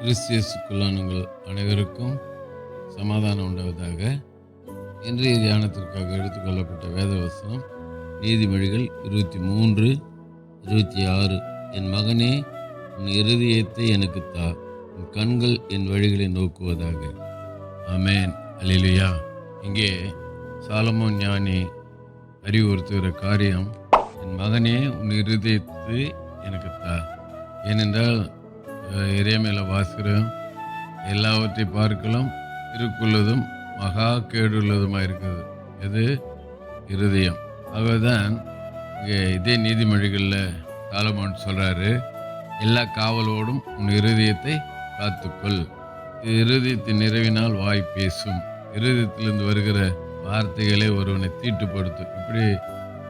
கிறிஸ்தியஸுக்குள்ளானங்கள் அனைவருக்கும் சமாதானம் உண்டாவதாக. இன்றைய தியானத்திற்காக எடுத்துக்கொள்ளப்பட்ட வேதவசனம் நீதிமொழிகள் இருபத்தி மூன்று இருபத்தி ஆறு. என் மகனே உன் இருதயத்தை எனக்கு தா உன் கண்கள் என் வழிகளை நோக்குவதாக. அமேன் அலிலுயா இங்கே சாலமோ ஞானி அறிவுறுத்துகிற காரியம் என் மகனே உன் இருதயத்தை எனக்கு தா. ஏனென்றால் இறைமையில வாசிக்கிறோம். எல்லாவற்றை பார்க்கலாம். இருக்குள்ளதும் மகா கேடுள்ளதுமாக இருக்குது. எது? இருதயம். ஆகவேதான் இங்கே இதே நீதிமொழிகளில் சாலமோன் சொல்கிறாரு எல்லா காவலோடும் உன் இருதயத்தை காத்துக்கொள். இருதயத்தின் நிறைவினால் வாய் பேசும். இருதயத்திலிருந்து வருகிற வார்த்தைகளே ஒருவனை தீட்டுப்படுத்தும். இப்படி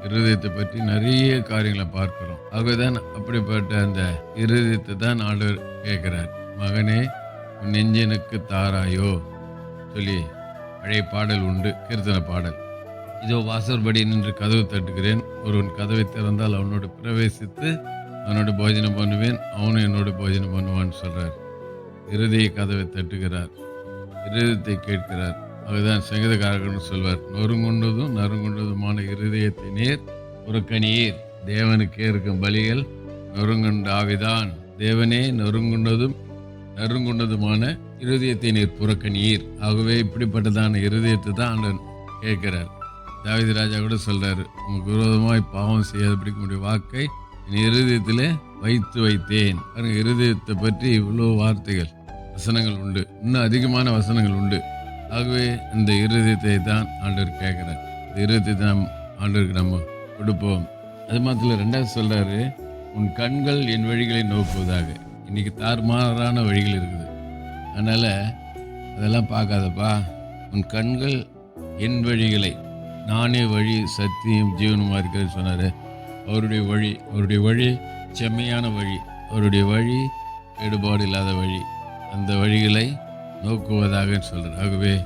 இருதயத்தை பற்றி நிறைய காரியங்களை பார்க்கிறோம். ஆகவேதான் அப்படிப்பட்ட அந்த இருதயத்தை தான் ஆண்டவர் கேட்கிறார். மகனே உன் நெஞ்சனுக்கு தாராயோ. சொல்லி பழைய பாடல் உண்டு கீர்த்தன பாடல். இதோ வாசற்படி நின்று கதவு தட்டுகிறேன். ஒருவன் கதவை திறந்தால் அவனோடு பிரவேசித்து அவனோட போஜனம் பண்ணுவேன். அவனும் என்னோட போஜனம் பண்ணுவான்னு சொல்கிறார் இருதய கதவை தட்டுகிறார். இருதயத்தை கேட்கிறார். அதுதான் சங்கீதக்காரர்கள் சொல்வார். நொறுங்குண்டதும் நறுங்குண்டதுமான இருதயத்தை நீர் புறக்கணியீர் தேவனுக்கே இருக்கும் பலிகள் நொறுங்குண்ட ஆவிதான். தேவனே நொறுங்குண்டதும் நறுங்குண்டதுமான இருதயத்தை நீர் புறக்கணியீர். ஆகவே இப்படிப்பட்டதான இருதயத்தை தான் ஆண்டவன் கேட்கிறார். தாவீது ராஜா கூட சொல்கிறார் உங்களுக்கு விரோதமாய் பாவம் செய்யாதபடிக்கு உடைய வாக்கை என் இருதயத்திலே வைத்து வைத்தேன். பாருங்கள் இருதயத்தை பற்றி இவ்வளோ வார்த்தைகள் வசனங்கள் உண்டு. இன்னும் அதிகமான வசனங்கள் உண்டு. ஆகவே இந்த இருதயத்தை தான் ஆண்டவர் கேட்குறார். இந்த இருதயத்தை தான் ஆண்டவருக்கு நம்ம கொடுப்போம். அது மாத்திரம் ரெண்டாவது சொல்கிறாரு உன் கண்கள் என் வழிகளை நோக்குவதாக. இன்றைக்கி தாறுமாறான வழிகள் இருக்குது. அதனால் அதெல்லாம் பார்க்காதப்பா. உன் கண்கள் என் வழிகளை நானே வழி சத்தியம் ஜீவனமாக இருக்கிறது சொன்னார். அவருடைய வழி அவருடைய வழி செம்மையான வழி. அவருடைய வழி ஈடுபாடு இல்லாத வழி. அந்த வழிகளை நோக்குவதாக சொல்கிறார் ஆகவே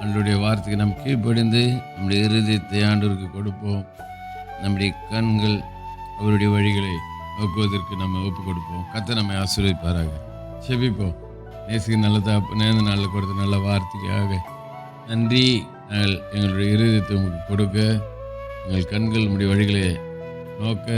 அவளுடைய வார்த்தைக்கு நாம் கீழ்ப்படிந்து நம்முடைய இருதயத்தை ஆண்டவருக்கு கொடுப்போம். நம்முடைய கண்கள் அவருடைய வழிகளை நோக்குவதற்கு நம்ம ஒப்பு கொடுப்போம். கத்தை நம்மை ஆசீர்வதிப்பாராக. செபிப்போம். நேசிக்கு நல்ல தாப்பு நேர்ந்த நாளில் கொடுத்த நல்ல வார்த்தைக்காக நன்றி. நாங்கள் எங்களுடைய இருதயத்தை உங்களுக்கு கொடுக்க எங்கள் கண்கள் நம்முடைய வழிகளை நோக்க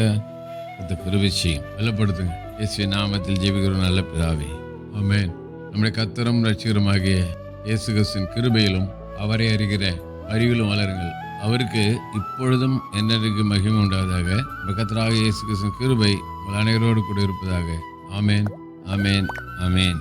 கத்த குருவிச்சியும் செய்யும். பலப்படுத்துங்க. நாமத்தில் ஜெபிக்கிறோம். நல்ல பிதாவே. ஆமேன். நம்முடைய கத்தரும் ரட்சிகரமாகிய இயேசு கிருபையிலும் அவரை அறிகிற அறிவிலும் வளருங்கள். அவருக்கு இப்பொழுதும் என்னருக்கு மகிமை உண்டாவதாக. நம்ம கத்தராக இயேசு கிருபை உங்கள் அனைவரோடு கூட இருப்பதாக. ஆமேன் ஆமேன் ஆமேன்.